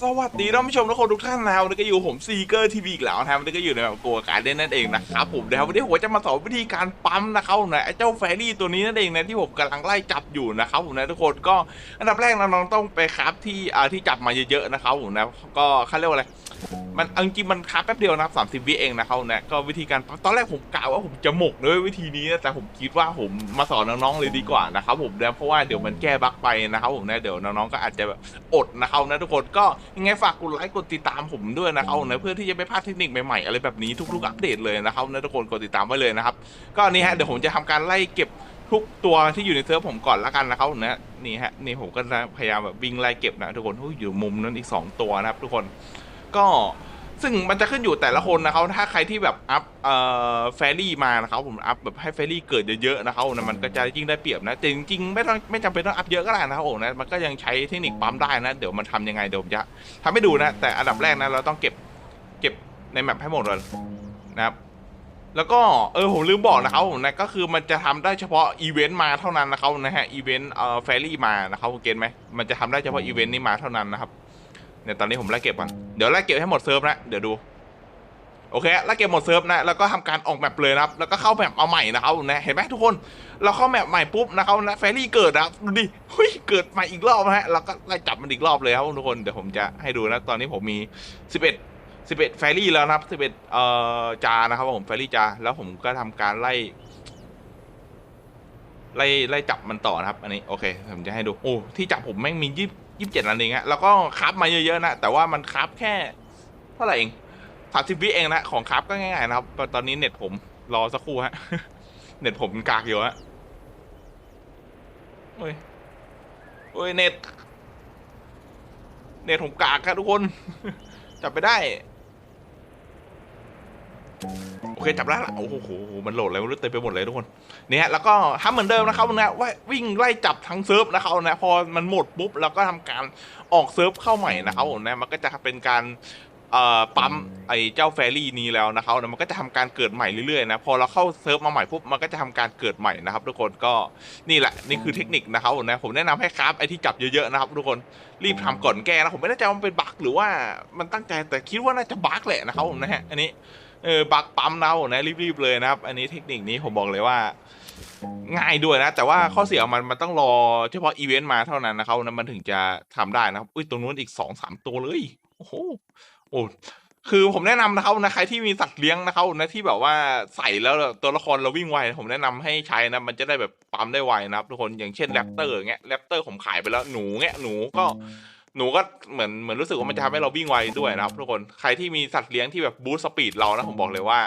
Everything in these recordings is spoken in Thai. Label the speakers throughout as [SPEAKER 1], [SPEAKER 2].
[SPEAKER 1] สวัสดีท่านผู้ชมทุกคนทุกท่านนะครับวันนี้ก็อยู่ผมซีเกอร์ทีวีอีกแล้วนะครับวันนี้ก็อยู่ในแบบโกการเด่นนั่นเองนะครับผมนะครับวันนี้ผมจะมาสอนวิธีการปั๊มนะครับผมนะไอ้เจ้าแฟรี่ตัวนี้นั่นเองนะที่ผมกำลังไล่จับอยู่นะครับผมนะทุกคนก็อันดับแรกนะน้องต้องไปคราฟที่อ่าที่จับมาเยอะๆนะครับผมนะก็เขาเรียกว่าอะไรมันอาจริงมันคราแป๊บเดียวนะครับสามสิบวิเองนะครับนะก็วิธีการตอนแรกผมกล่าวว่าผมจะหมกด้วยวิธีนี้นะแต่ผมคิดว่าผมมาสอนน้องๆเลยดีกว่านะครับผมนะเพราะว่าเดี๋ยวมันแก้บั๊กไปนะครับผมนะเดี๋ยวน้องๆก็อาจจะอดนะครับนะทุกคนก็ยังไงฝากกดไลค์กดติดตามผมด้วยนะครับนะเพื่อที่จะไม่พลาดเทคนิคใหม่ๆอะไรแบบนี้ทุกๆอัปเดตเลยนะครับนะทุกคนกดติดตามไว้เลยนะครับ ก็นี่ฮะเดี๋ยวผมจะทำการไล่เก็บทุกตัวที่อยู่ในเซิร์ฟผมก่อนละกันนะครับผมนะนี่ฮะนี่ผมก็จะพยายามแบบวิ่งไล่เก็บนะทุกคนโอ้ยอยู่มุมนั้นอีกสองตัวนะครับทุกคนก็ ซึ่งมันจะขึ้นอยู่แต่ละคนนะครับถ้าใครที่แบบอัพเอ่อแฟรี่มานะครับผมอัพแบบให้แฟรี่เกิดเยอะๆนะครับนะมันก็จะยิ่งได้เปรียบนะแต่จริงๆไม่ต้องไม่จำเป็นต้องอัพเยอะก็ได้นะครับผมนะมันก็ยังใช้เทคนิคปั๊มได้นะเดี๋ยวมันทำยังไงเดี๋ยวผมจะทำให้ดูนะ แต่อันดับแรกนะเราต้องเก็บเก็บในแมปให้หมดเลยนะครับแล้วก็เออผมลืมบอกนะครับผมนะก็คือมันจะทำได้เฉพาะอีเวนต์มาเท่านั้นนะครับนะฮะอีเวนต์เอ่อแฟรี่มานะครับเกณฑ์ไหมมันจะทำได้เฉพาะอีเวนต์นี้มาเท่านั้นนะครับ เนี่ยตอนนี้ผมไล่เก็บก่อนเดี๋ยวไล่เก็บให้หมดเซิร์ฟนะเดี๋ยวดูโอเคไล่เก็บหมดเซิร์ฟนะ แล้วก็ทำการออกแมปเลยนะครับ แล้วก็เข้าแมปเอาใหม่นะครับนะ เห็นไหมทุกคน เราเข้าแมปใหม่ปุ๊บนะครับนะแฟรี่เกิดนะครับ ดูดิเฮ้ย เกิดใหม่อีกรอบนะฮะ แล้วก็ไล่จับมันอีกรอบเลยครับทุกคน เดี๋ยวผมจะให้ดูนะ ตอนนี้ผมมี 11 11 แฟรี่แล้วนะครับ 11 เอ่อ จานะครับผม แฟรี่จา แล้วผมก็ทำการไล่ ไล่ไล่จับมันต่อนะครับ อันนี้โอเคผมจะให้ดูโอ้ที่จับผมแม่งมียี่ยี่สิบเจ็ดอันเองฮะแล้วก็คับมาเยอะๆนะแต่ว่ามันคับแค่เท่าไหร่เองสามสิบวิเองนะของคับก็ง่ายๆนะครับ ตอนนี้เน็ตผมรอสักครู่ฮะเน็ตผมกากอยู่ฮะโอ้ยโอ้ยเน็ตเน็ตผมกากครับทุกคน จับไปได้ เคจับได้ละโอ้โหมันโหลดอะไรไม่รู้เต็มไปหมดเลยทุกคนเนี่ยแล้วก็ทำเหมือนเดิมนะครับนะว่าวิ่งไล่จับทั้งเซิร์ฟนะครับนะพอมันหมดปุ๊บเราก็ทำการออกเซิร์ฟเข้าใหม่นะครับผมนะมันก็จะเป็นการเอ่อปั๊มไอ้เจ้าแฟรี่นี้แล้วนะครับนะมันก็จะทำการเกิดใหม่เรื่อยๆนะพอเราเข้าเซิร์ฟมาใหม่ปุ๊บมันก็จะทำการเกิดใหม่นะครับทุกคนก็นี่แหละนี่คือเทคนิคนะครับผมนะผมแนะนำให้คราฟไอ้ที่จับเยอะๆนะครับทุกคนรีบทำก่อนแก้นะผมไม่แน่ใจว่ามันเป็นบั๊กหรือว่ามันตั้งใจแต่คิดว่าน่าจะบั๊กแหละนะครับผมนะฮะอันนี้ เออบั๊กปั๊มเรานะรีบๆเลยนะครับ อันนี้เทคนิคนี้ผมบอกเลยว่า ง่ายด้วยนะ แต่ว่าข้อเสียของมันมันต้องรอเฉพาะอีเวนต์มาเท่านั้นนะครับนะมันถึงจะทำได้นะครับอุ้ยตรงนู้นอีกสองสามตัวเลยโอ้โหโอ้คือผมแนะนำนะครับนะใครที่มีสัตว์เลี้ยงนะครับนะที่แบบว่าใส่แล้วตัวละครเราวิ่งไวผมแนะนำให้ใช้นะมันจะได้แบบปั๊มได้ไวนะครับทุกคนอย่างเช่นแรปเตอร์เงี้ยแรปเตอร์ผมขายไปแล้วหนูเงี้ยหนูก็ หนูก็เหมือนเหมือนรู้สึกว่ามันจะทำให้เราวิ่งไวด้วยนะครับทุกคนใครที่มีสัตว์เลี้ยงที่แบบบูสต์สปีดเรานะผมบอกเลยว่า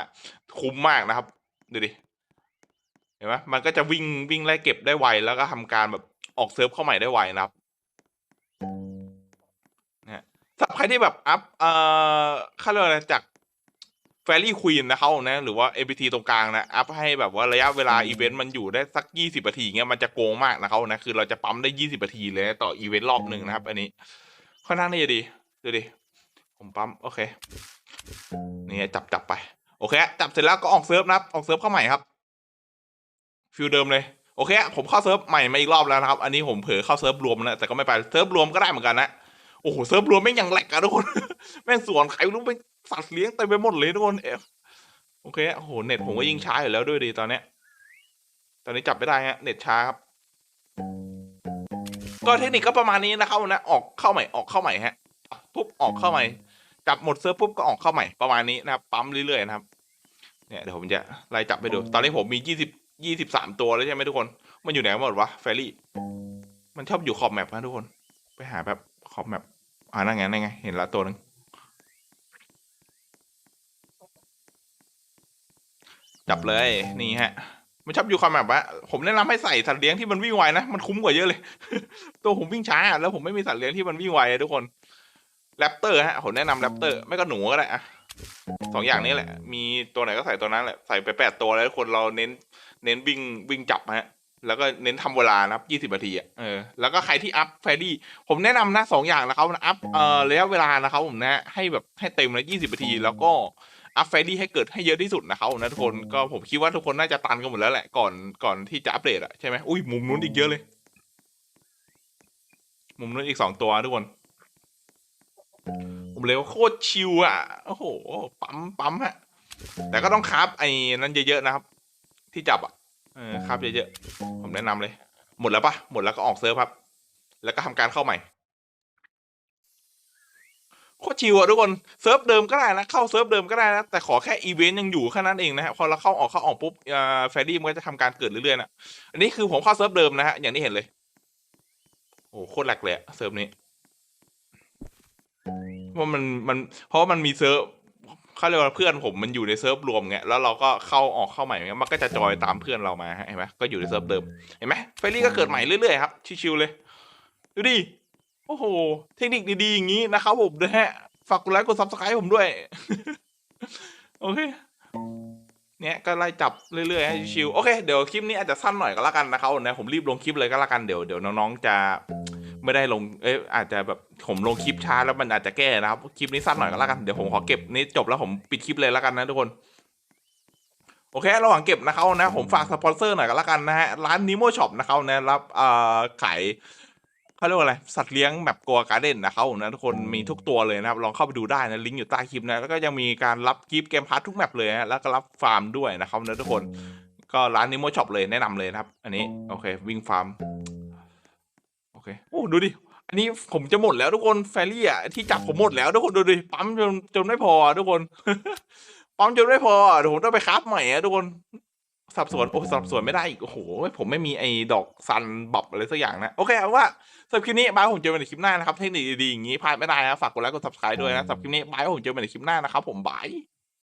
[SPEAKER 1] คุ้มมากนะครับดูดิเห็นไหมมันก็จะวิ่งวิ่งไล่เก็บได้ไวแล้วก็ทำการแบบออกเซิร์ฟเข้าใหม่ได้ไวนะครับนะสำหรับใครที่แบบอัพเอ่อค่าเรียกว่าอะไรจาก แฟรี่ควีนนะเขานะหรือว่า APT ตรงกลางนะอัพให้แบบว่าระยะเวลาอีเวนต์มันอยู่ได้สักยี่สิบนาทีเงี้ยมันจะโกงมากนะเขานะคือเราจะปั๊มได้ยี่สิบนาทีเลยต่ออีเวนต์รอบหนึ่งนะครับ อันนี้ค่อนข้างที่จะดีดูดิผมปั๊มโอเคนี่จับจับไป โอเค จับเสร็จแล้วก็ออกเซิร์ฟนะครับออกเซิร์ฟเข้าใหม่ครับฟิลเดิมเลยโอเค ผมเข้าเซิร์ฟใหม่มาอีกรอบแล้วนะครับ อันนี้ผมเผลอเข้าเซิร์ฟรวมนะแต่ก็ไม่ไปเซิร์ฟรวมก็ได้เหมือนกันนะโอ้โหเซิร์ฟรวมแม่งยังแหลกอะทุกคนแม่งสวนใครไม่รู้เป็น สัตว์เลี้ยงเต็มไปหมดเลยทุกคนเอฟโอเคโอ้โหเน็ตผมก็ยิ่งช้าอยู่แล้วด้วยดีตอนเนี้ย ตอนนี้จับไม่ได้ฮะเน็ตช้าครับก็เทคนิคก็ประมาณนี้นะครับนะออกเข้าใหม่ออกเข้าใหม่ฮะปุ๊บออกเข้าใหม่จับหมดเซิร์ฟปุ๊บก็ออกเข้าใหม่ประมาณนี้นะครับปั๊มเรื่อยๆนะครับ เนี่ยเดี๋ยวผมจะไล่จับไปดู ตอนนี้ผมมียี่สิบยี่สิบสามตัวแล้วใช่ไหมทุกคน มันอยู่ไหนหมดวะแฟรี่ มันชอบอยู่ขอบแมปนะทุกคน ไปหาแบบขอบแมปอ่านั่นไงนั่นไง เห็นละตัวหนึ่ง จับเลยนี่ฮะมันชอบอยู่ขอบแมปวะผมแนะนำให้ใส่สัตว์เลี้ยงที่มันวิ่งไวนะมันคุ้มกว่าเยอะเลย ตัวผมวิ่งช้า แล้วผมไม่มีสัตว์เลี้ยงที่มันวิ่งไวอะทุกคนแรปเตอร์ฮะผมแนะนำแรปเตอร์ไม่ก็หนูก็ได้อะสองอย่างนี้แหละ มีตัวไหนก็ใส่ตัวนั้นแหละใส่ไปแปดตัวแล้วคนเราเน้น เน้นวิ่งวิ่งจับฮะแล้วก็เน้นทำเวลานะครับยี่สิบนาทีอะเออแล้วก็ใครที่อัพแฟรี่ผมแนะนำนะสองอย่างนะครับอัพเอ่อระยะเวลานะครับผมนะให้แบบให้เต็มเลยยี่สิบนาที แล้วก็ อัพแฟรี่ให้เกิดให้เยอะที่สุดนะครับนะทุกคนก็ผมคิดว่าทุกคนน่าจะตันกันหมดแล้วแหละก่อนก่อนที่จะอัปเดตอะใช่ไหมอุ้ยมุมนู้นอีกเยอะเลย มุมนู้นอีกสองตัวทุกคน ผมเลยว่าโคตรชิลอะโอ้โห ปั๊มปั๊มฮะ แต่ก็ต้องคราฟไอ้นั้นเยอะๆนะครับ ที่จับอะเออคราฟเยอะๆผมแนะนำเลย หมดแล้วปะหมดแล้วก็ออกเซิร์ฟครับ แล้วก็ทำการเข้าใหม่โคตรชิวอะทุกคนเซิร์ฟเดิมก็ได้นะเข้าเซิร์ฟเดิมก็ได้นะแต่ขอแค่อีเวนต์ยังอยู่แค่นั้นเองนะฮะพอเราเข้าออกเข้าออกปุ๊บอ่าแฟรี่มันก็จะทำการเกิดเรื่อยๆนะอันนี้คือผมเข้าเซิร์ฟเดิมนะฮะอย่างที่เห็นเลยโอ้โหโคตรแหลกเลยอะเซิร์ฟนี้เพราะมันมันเพราะมันมีเซิร์ฟเขาเรียกว่าเพื่อนผมมันอยู่ในเซิร์ฟรวมไงแล้วเราก็เข้าออกเข้าใหม่ไงมันก็จะจอยตามเพื่อนเรามาเห็นไหมก็อยู่ในเซิร์ฟเดิมเห็นไหมแฟรี่ก็เกิดใหม่เรื่อยๆครับชิวๆเลยดูดิ โอ้โห เทคนิคดี ๆ อย่างนี้นะครับผมนะฮะ ฝากกดไลค์กดซับสไครต์ผมด้วย โอเค เนี่ยก็ไล่จับเรื่อยๆให้ชิวๆโอเค เดี๋ยวคลิปนี้อาจจะสั้นหน่อยก็แล้วกันนะครับนะผมรีบลงคลิปเลยก็แล้วกันเดี๋ยวเดี๋ยวน้องๆจะไม่ได้ลง เอ้ยอาจจะแบบผมลงคลิปช้าแล้วมันอาจจะแก้นะครับ คลิปนี้สั้นหน่อยก็แล้วกัน เดี๋ยวผมขอเก็บนี้จบแล้วผมปิดคลิปเลยแล้วกันนะทุกคนโอเค ระหว่างเก็บนะครับนะ ผมฝากสปอนเซอร์หน่อยก็แล้วกันนะฮะ ร้านนิโมช็อปนะครับนะรับเอ่อขาย เขาเรียกว่าอะไรสัตว์เลี้ยงแบบกัวการ์เด้นนะครับนะทุกคนมีทุกตัวเลยนะครับลองเข้าไปดูได้นะลิงก์อยู่ใต้คลิปนะแล้วก็ยังมีการรับกิฟต์เกมพาร์ททุกแมปเลยนะแล้วก็รับฟาร์มด้วยนะครับนะทุกคนก็ร้านนิโมช็อปเลยแนะนำเลยนะครับ อันนี้โอเควิ่งฟาร์มโอเคโอ้ดูดิอันนี้ผมจะหมดแล้วทุกคนแฟรี่อะที่จับผมหมดแล้วทุกคนดูดิปั๊มจนจนไม่พอทุกคนปั๊มจนไม่พอเดี๋ยวผมต้องไปคราฟใหม่อะทุกคน สับสนโอ้สับสนไม่ได้อีก โอ้โห ผมไม่มีไอ้ดอกซันบับอะไรสักอย่างนะ โอเคเอาว่าสำหรับคลิปนี้บายผมเจอกันในคลิปหน้านะครับ เทคนิคดีๆอย่างนี้พลาดไม่ได้นะ ฝากกดไลค์กดซับสไครต์ด้วยนะสำหรับคลิปนี้บายผมเจอกันในคลิปหน้านะครับ ผมบาย